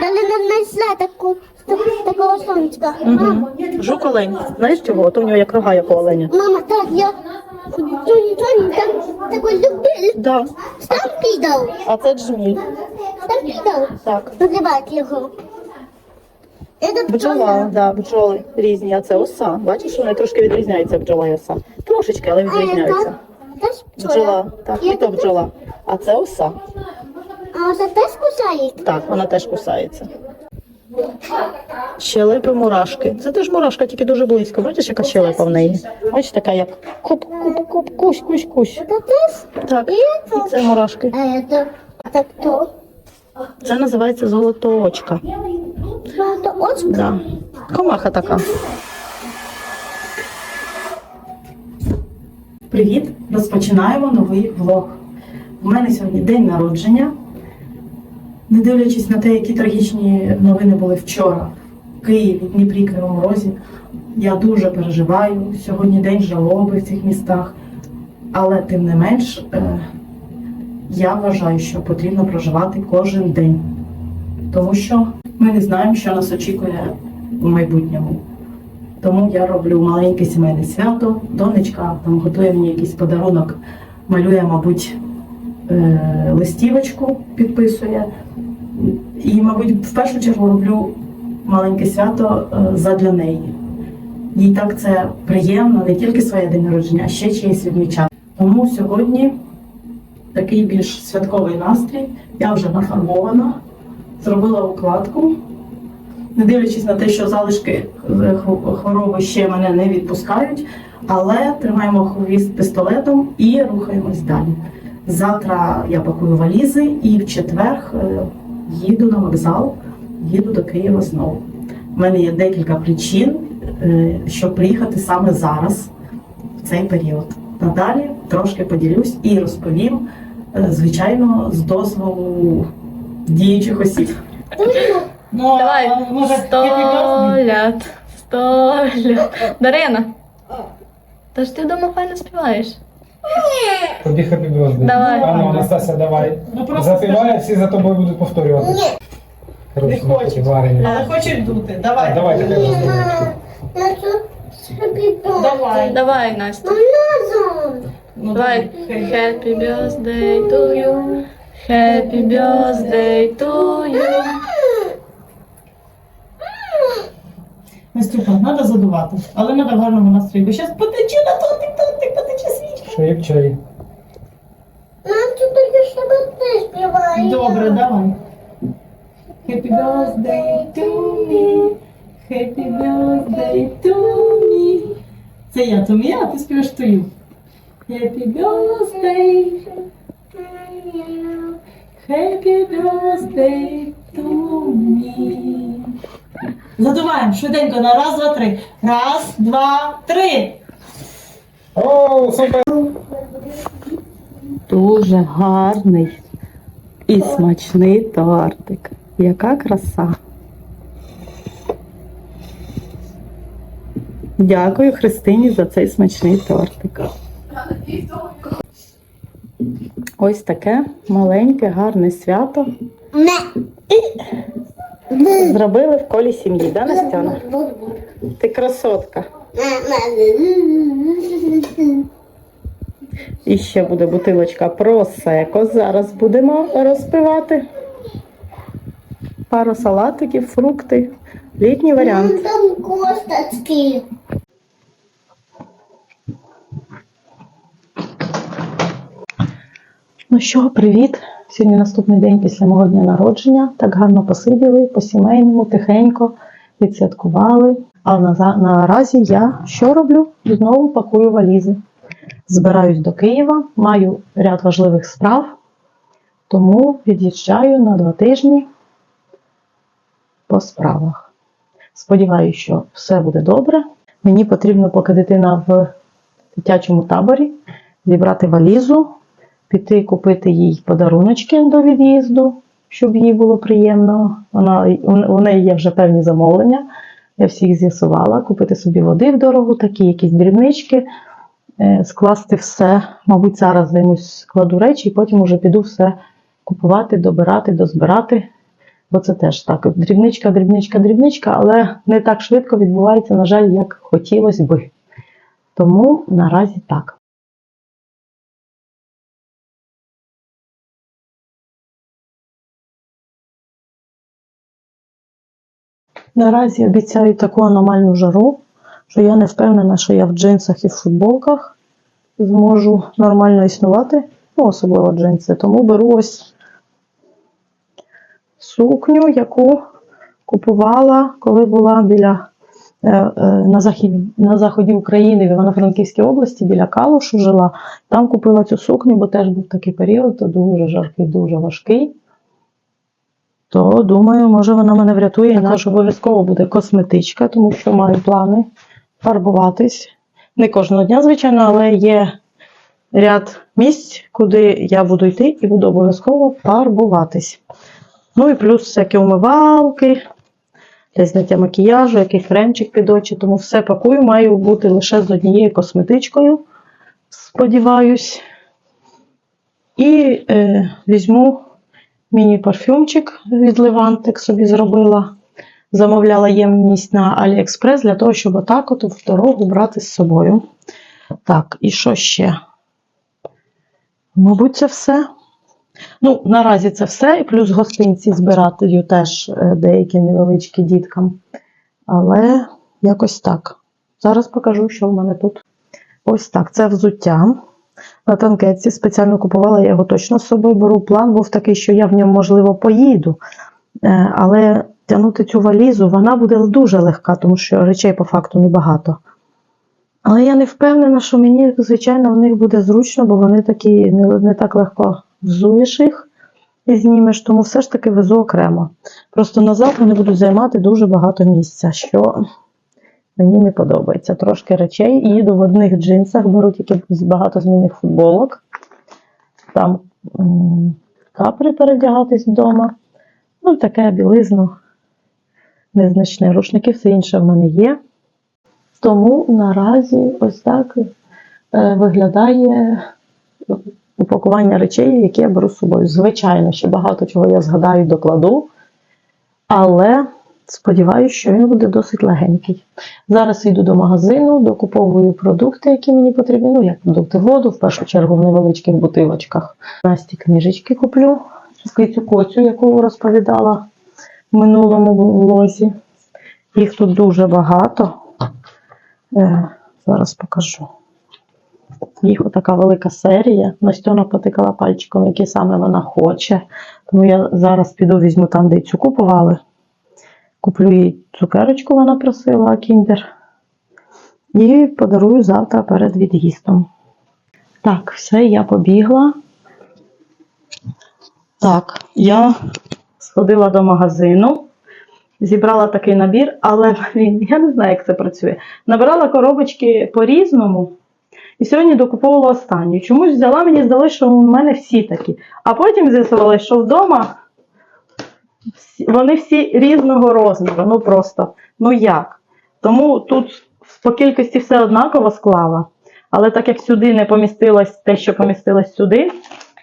дали нам знайшла таку, такого сонечка. Мама, Жук олень. Знаєш чого? От у нього як рога, як у оленя. мама, так, я Тоні, там такой любив. Да. Там підав, А це джміль. там підав. Так. Називають його. Это Бджола, да, бджоли різні, а це оса. Бачиш, вони трошки відрізняються бджола і оса. Трошечки, але відрізняються. Теж Бджола, так, і то бджола. А це оса. А це теж кусає? Так, вона теж кусається. Щелепи мурашки. Це теж мурашка, тільки дуже близько. Бачиш, яка щелепа в неї? Ось така, як куп, куп, куп, кусь, кусь, кусь. Це теж? Так, І це мурашки. А це, це хто? Це називається золотоочка. Багато очка? Да. Комаха така. Привіт! Розпочинаємо новий влог. У мене сьогодні день народження. Не дивлячись на те, які трагічні новини були вчора в Києві, Дніпрі, Кривому Розі, я дуже переживаю. Сьогодні день жалоби в цих містах. Але тим не менш, е, я вважаю, що потрібно проживати кожен день. Тому що ми не знаємо, що нас очікує в майбутньому. Тому я роблю маленьке сімейне свято. Донечка там готує мені якийсь подарунок, малює, мабуть, листівочку, підписує. І, мабуть, в першу чергу роблю маленьке свято е, задля неї. Їй так це приємно, не тільки своє день народження, а ще чиїсь відмічати. Тому сьогодні такий більш святковий настрій. Я вже нафарбована, зробила укладку. Не дивлячись на те, що залишки е, хвороби ще мене не відпускають, але тримаємо хвіст пістолетом і рухаємось далі. Завтра я пакую валізи і в четвер е, їду на вокзал, їду до Києва знову. У мене є декілька причин, е, щоб приїхати саме зараз, в цей період. Надалі трошки поділюсь і розповім, е, звичайно, з дозволу діючих осіб. Ну, Давай, може, сто лят, сто лят. Дарина, та ж ти вдома файно співаєш. Тобі хеппі birthday. Давай. Ну, Анастасія, давай. Ну, просто Запівай, всі за тобою будуть повторювати. Ні. Не хочуть. Але хочуть дути. Давай. Давай, тут шипітон. Давай. Давай, Настя. Ну, Давай. Happy birthday to you. Happy birthday to you. Настюха, треба задувати, але треба в гарному настрої, бо зараз потече на тортик, тортик, Шипчай. Нам тут тільки теж співає. Добре, давай. Happy birthday to me, happy birthday to me. Це я to me, а ти співаєш to you. Happy birthday, happy birthday to me. Задуваємо швиденько на раз, два, три. Раз, два, три. О, супер! Дуже гарний і смачний тортик. Яка краса. Дякую Христині за цей смачний тортик. Ось таке маленьке, гарне свято Не. зробили в колі сім'ї, да, Настяна? Ти красотка. І ще буде бутилочка просеко. Зараз будемо розпивати. Пару салатиків, фрукти. Літній варіант. Там косточки. Ну що, привіт! Сьогодні наступний день після мого дня народження. Так гарно посиділи, по-сімейному, тихенько відсвяткували. А наразі я що роблю? Знову пакую валізи. Збираюсь до Києва, маю ряд важливих справ, тому від'їжджаю на два тижні по справах. Сподіваюся, що все буде добре. Мені потрібно, поки дитина в дитячому таборі, зібрати валізу, піти купити їй подаруночки до від'їзду, щоб їй було приємно. Вона, у неї є вже певні замовлення. Я всіх з'ясувала, купити собі води в дорогу, такі якісь дрібнички, скласти все. Мабуть, зараз займусь, складу речі, і потім уже піду все купувати, добирати, дозбирати. Бо це теж так, дрібничка, дрібничка, дрібничка, але не так швидко відбувається, на жаль, як хотілося би. Тому наразі так. Наразі обіцяю таку аномальну жару, що я не впевнена, що я в джинсах і в футболках зможу нормально існувати, ну, особливо джинси. Тому беру ось сукню, яку купувала, коли була біля е, е, на, захід, на заході України в Івано-Франківській області, біля Калушу жила. Там купила цю сукню, бо теж був такий період, дуже жаркий, дуже важкий. То думаю, може вона мене врятує. І також обов'язково буде косметичка, тому що маю плани фарбуватись. Не кожного дня, звичайно, але є ряд місць, куди я буду йти і буду обов'язково фарбуватись. Ну і плюс всякі умивалки, для зняття макіяжу, який кремчик під очі. Тому все пакую, маю бути лише з однією косметичкою, сподіваюсь. І е, візьму міні-парфюмчик від Левантик собі зробила. Замовляла ємність на AliExpress для того, щоб отак от в дорогу брати з собою. Так, і що ще? Мабуть, це все. Ну, наразі це все. І плюс гостинці збирати теж е, деякі невеличкі діткам. Але якось так. Зараз покажу, що в мене тут. Ось так. Це взуття. На танкетці спеціально купувала, я його точно з собою беру. План був такий, що я в ньому, можливо, поїду. Е, Але тягнути цю валізу, вона буде дуже легка, тому що речей по факту небагато. Але я не впевнена, що мені, звичайно, в них буде зручно, бо вони такі не, не так легко взуєш їх і знімеш, тому все ж таки везу окремо. Просто назад вони будуть займати дуже багато місця, що мені не подобається. Трошки речей. Їду в одних джинсах, беру тільки багато змінних футболок. Там капри передягатись вдома. Ну, таке білизно незначне. Рушники, все інше в мене є. Тому наразі ось так е, виглядає упакування речей, які я беру з собою. Звичайно, ще багато чого я згадаю і докладу, але сподіваюся, що він буде досить легенький. Зараз йду до магазину, докуповую продукти, які мені потрібні. Ну, як продукти воду, в першу чергу в невеличких бутилочках. Насті книжечки куплю, цю коцю, яку розповідала в минулому влозі. Їх тут дуже багато. Е, зараз покажу. Їх отака велика серія. Настьона потикала пальчиком, який саме вона хоче. Тому я зараз піду візьму там, де цю купували. Куплю їй цукерочку, вона просила кіндер. І подарую завтра перед від'їздом. Так, все, я побігла. Так, я сходила до магазину. Зібрала такий набір, але я не знаю, як це працює. Набирала коробочки по-різному. І сьогодні докуповувала останню. Чомусь взяла, мені здалося, що у мене всі такі. А потім з'ясувалося, що вдома вони всі різного розміру. Ну просто, ну як? Тому тут по кількості все однаково склала. Але так як сюди не помістилось те, що помістилось сюди,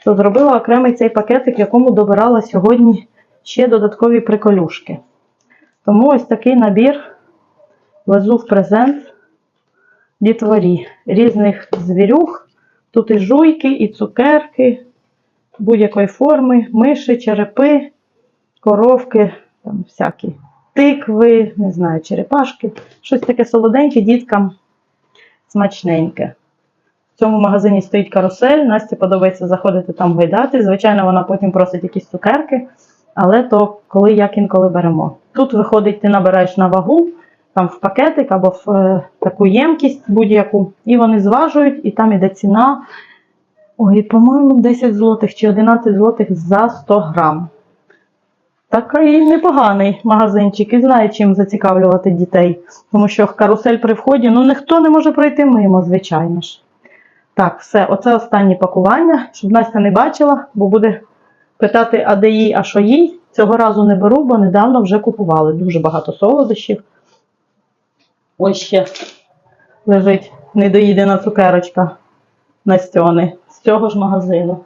то зробила окремий цей пакетик, якому добирала сьогодні ще додаткові приколюшки. Тому ось такий набір везу в презент дітворі різних звірюх. Тут і жуйки, і цукерки будь-якої форми, миші, черепи, коровки, там всякі тикви, не знаю, черепашки. Щось таке солоденьке, діткам смачненьке. В цьому магазині стоїть карусель. Насті подобається заходити там гайдати. Звичайно, вона потім просить якісь цукерки, але то коли як інколи беремо. Тут виходить, ти набираєш на вагу, там в пакетик або в е, таку ємкість будь-яку, і вони зважують, і там іде ціна. Ой, по-моєму, 10 злотих чи 11 злотих за 100 грам. Такий непоганий магазинчик і знає, чим зацікавлювати дітей. Тому що карусель при вході, ну ніхто не може пройти мимо, звичайно ж. Так, все, оце останнє пакування, щоб Настя не бачила, бо буде питати, а де їй, а що їй. Цього разу не беру, бо недавно вже купували. Дуже багато солодощів. Ось ще лежить недоїдена цукерочка Настьони з цього ж магазину.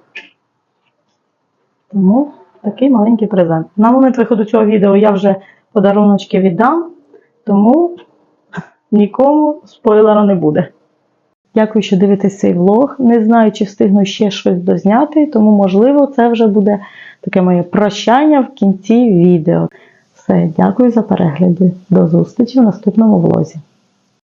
Тому Такий маленький презент. На момент виходу цього відео я вже подаруночки віддам, тому нікому спойлера не буде. Дякую, що дивитесь цей влог. Не знаю, чи встигну ще щось дозняти, тому, можливо, це вже буде таке моє прощання в кінці відео. Все, дякую за перегляди. До зустрічі в наступному влозі.